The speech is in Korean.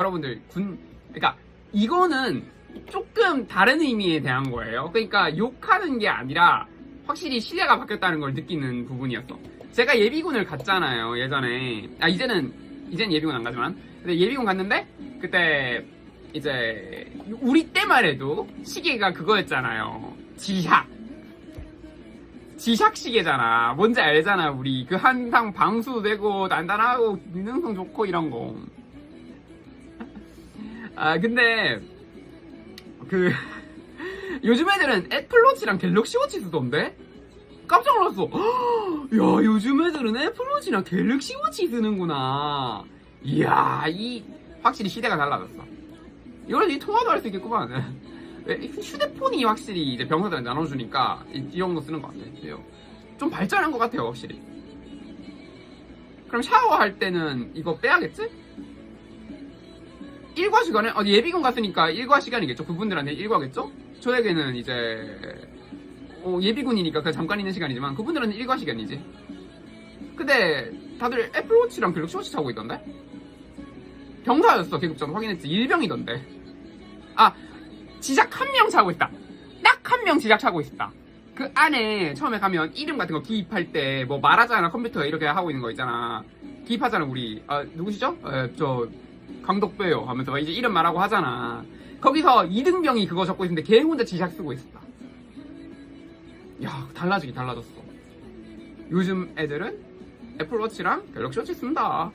여러분들 군 그러니까 이거는 조금 다른 의미에 대한 거예요. 그러니까 욕하는 게 아니라 확실히 시대가 바뀌었다는 걸 느끼는 부분이었어. 제가 예비군을 갔잖아요 예전에. 아 이제는 이제는 예비군 안 가지만 근데 예비군 갔는데 그때 이제 우리 때만 해도 시계가 그거였잖아요. 지샥. 지샥 시계잖아. 뭔지 알잖아, 우리. 그 한상 방수도 되고, 단단하고, 기능성 좋고, 이런 거. 아, 근데, 그, 요즘 애들은 애플워치랑 갤럭시워치 쓰던데? 깜짝 놀랐어. 야, 요즘 애들은 애플워치랑 갤럭시워치 쓰는구나. 이야, 이, 확실히 시대가 달라졌어. 이걸 이 통화도 할 수 있겠구만. 왜, 휴대폰이 확실히 이제 병사들한테 나눠주니까 이, 이 정도 쓰는 것 같아요. 좀 발전한 것 같아요, 확실히. 그럼 샤워할 때는 이거 빼야겠지? 일과 시간에, 어, 예비군 갔으니까 일과 시간이겠죠? 그분들한테 일과겠죠? 저에게는 이제, 어, 예비군이니까 그 잠깐 있는 시간이지만 그분들은 일과 시간이지. 근데 다들 애플워치랑 갤럭시워치 차고 있던데? 병사였어, 계급전 확인했지. 일병이던데. 아, 지작 한 명 차고 있다. 딱 한 명 지작 차고 있다. 그 안에 처음에 가면 이름 같은 거 기입할 때 뭐 말하잖아 컴퓨터에 이렇게 하고 있는 거 있잖아. 기입하잖아 우리. 아 누구시죠? 에, 저 강덕배요 하면서 이제 이름 말하고 하잖아. 거기서 이등병이 그거 적고 있는데 걔 혼자 지작 쓰고 있었다. 야 달라지긴 달라졌어. 요즘 애들은 애플워치랑 갤럭시워치 쓴다.